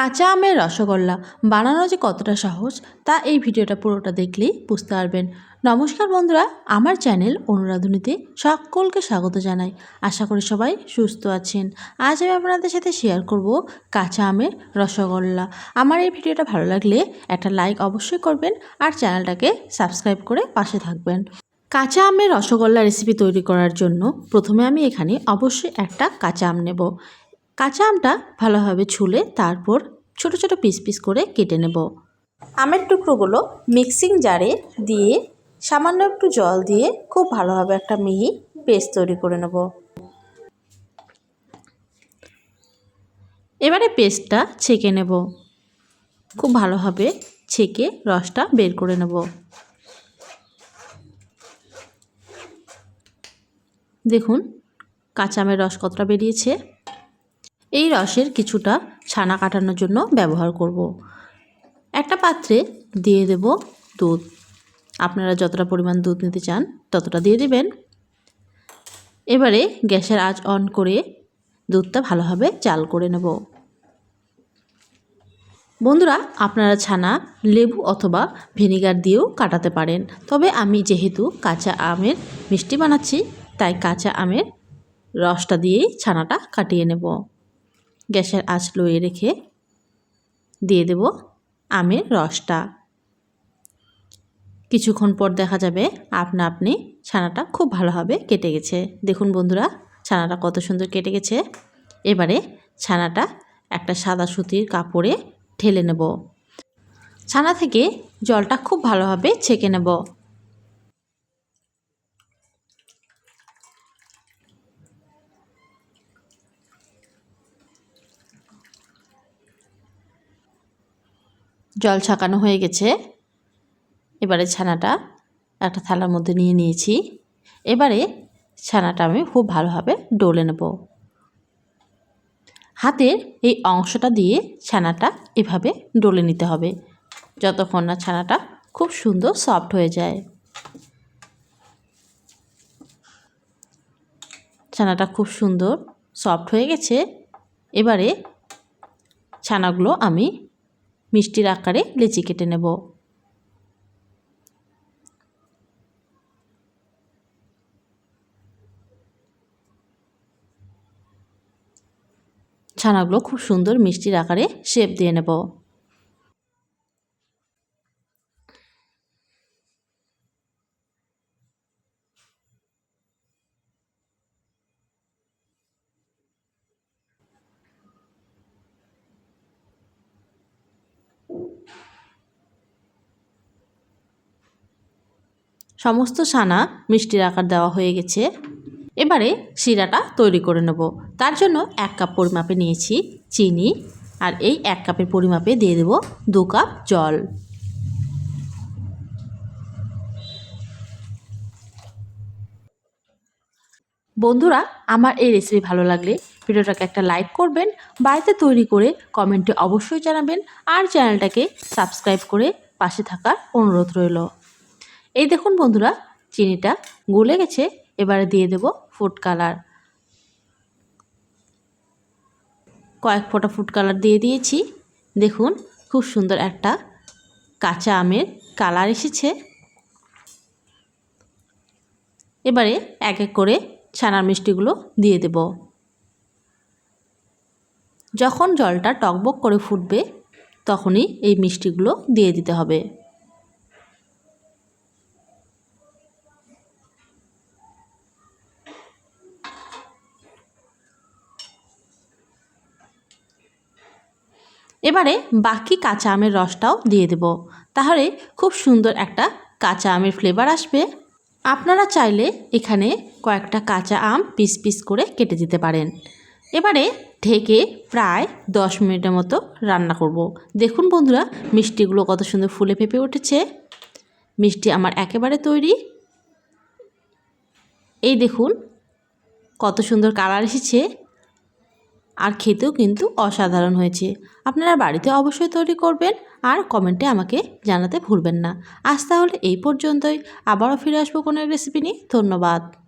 কাঁচা আমের রসগোল্লা বানানো যে কতটা সহজ, তা এই ভিডিওটা পুরোটা দেখলেই বুঝতে পারবেন। নমস্কার বন্ধুরা, আমার চ্যানেল অনুরাধুনীতে সকলকে স্বাগত জানাই। আশা করি সবাই সুস্থ আছেন। আজ আমি আপনাদের সাথে শেয়ার করব কাঁচা আমের রসগোল্লা। আমার এই ভিডিওটা ভালো লাগলে একটা লাইক অবশ্যই করবেন আর চ্যানেলটাকে সাবস্ক্রাইব করে পাশে থাকবেন। কাঁচা আমের রসগোল্লা রেসিপি তৈরি করার জন্য প্রথমে আমি এখানে অবশ্যই একটা কাঁচা আম নেব। কাঁচা আমটা ভালোভাবে ছুলে তারপর ছোট ছোট পিস পিস করে কেটে নেব। আমের টুকরোগুলো মিক্সিং জারে দিয়ে সামান্য একটু জল দিয়ে খুব ভালোভাবে একটা মিহি পেস্ট তৈরি করে নেব। এবারে পেস্টটা ছেঁকে নেব। খুব ভালোভাবে ছেঁকে রসটা বের করে নেব। দেখুন, কাঁচা আমের রস কতটা বেরিয়েছে। এই রসের কিছুটা ছানা কাটানোর জন্য ব্যবহার করব। একটা পাত্রে দিয়ে দেব দুধ। আপনারা যতটা পরিমাণ দুধ নিতে চান ততটা দিয়ে দেবেন। এবারে গ্যাসের আঁচ অন করে দুধটা ভালোভাবে চাল করে নেব। বন্ধুরা, আপনারা ছানা, লেবু অথবা ভিনিগার দিয়েও কাটাতে পারেন। তবে আমি যেহেতু কাঁচা আমের মিষ্টি বানাচ্ছি, তাই কাঁচা আমের রসটা দিয়েই ছানাটা কাটিয়ে নেব। গ্যাসের আঁচ লয়ে রেখে দিয়ে দেব আমের রসটা। কিছুক্ষণ পর দেখা যাবে আপনা আপনি ছানাটা খুব ভালোভাবে কেটে গেছে। দেখুন বন্ধুরা, ছানাটা কত সুন্দর কেটে গেছে। এবারে ছানাটা একটা সাদা সুতির কাপড়ে ঢেলে নেব। ছানা থেকে জলটা খুব ভালোভাবে ছেঁকে নেব। জল ছাকানো হয়ে গেছে। এবারে ছানাটা একটা থালার মধ্যে নিয়ে নিয়েছি। এবারে ছানাটা আমি খুব ভালোভাবে ডলে নেব। হাতের এই অংশটা দিয়ে ছানাটা এভাবে ডলে নিতে হবে, যতক্ষণ না ছানাটা খুব সুন্দর সফট হয়ে যায়। ছানাটা খুব সুন্দর সফট হয়ে গেছে। এবারে ছানাগুলো আমি মিষ্টির আকারে লেচি কেটে নেব। ছানাগুলো খুব সুন্দর মিষ্টির আকারে শেপ দিয়ে নেব। সমস্ত সানা মিষ্টির আকার দেওয়া হয়ে গেছে। এবারে শিরাটা তৈরি করে নেব। তার জন্য এক কাপ পরিমাপে নিয়েছি চিনি আর এই এক কাপের পরিমাপে দিয়ে দেব দু কাপ জল। বন্ধুরা, আমার এই রেসিপি ভালো লাগলে ভিডিওটাকে একটা লাইক করবেন, বাড়িতে তৈরি করে কমেন্টে অবশ্যই জানাবেন আর চ্যানেলটাকে সাবস্ক্রাইব করে পাশে থাকার অনুরোধ রইল। এই দেখুন বন্ধুরা, চিনিটা গলে গেছে, এবারে দিয়ে দেব ফুড কালার কয়েক ফোঁটা ফুড কালার দিয়ে দিয়েছি। দেখুন, খুব সুন্দর একটা কাঁচা আমের কালার এসেছে। এবারে এক এক করে ছানার মিষ্টিগুলো দিয়ে দেব। যখন জলটা টকবক করে ফুটবে, তখনই এই মিষ্টিগুলো দিয়ে দিতে হবে। এবারে বাকি কাঁচা আমের রসটাও দিয়ে দেব। তাহলে খুব সুন্দর একটা কাঁচা আমের ফ্লেভার আসবে। আপনারা চাইলে এখানে কয়েকটা কাঁচা আম পিস পিস করে কেটে দিতে পারেন। এবারে ঢেকে প্রায় দশ মিনিটের মতো রান্না করব। দেখুন বন্ধুরা, মিষ্টিগুলো কত সুন্দর ফুলে ফেপে উঠেছে। মিষ্টি আমার একেবারে তৈরি। এই দেখুন, কত সুন্দর কালার এসেছে। আর খেতেও কিন্তু অসাধারণ হয়েছে। আপনারা বাড়িতে অবশ্যই তৈরি করবেন আর কমেন্টে আমাকে জানাতে ভুলবেন না। আজ তাহলে এই পর্যন্তই। আবারও ফিরে আসব কোনো রেসিপি নিয়ে। ধন্যবাদ।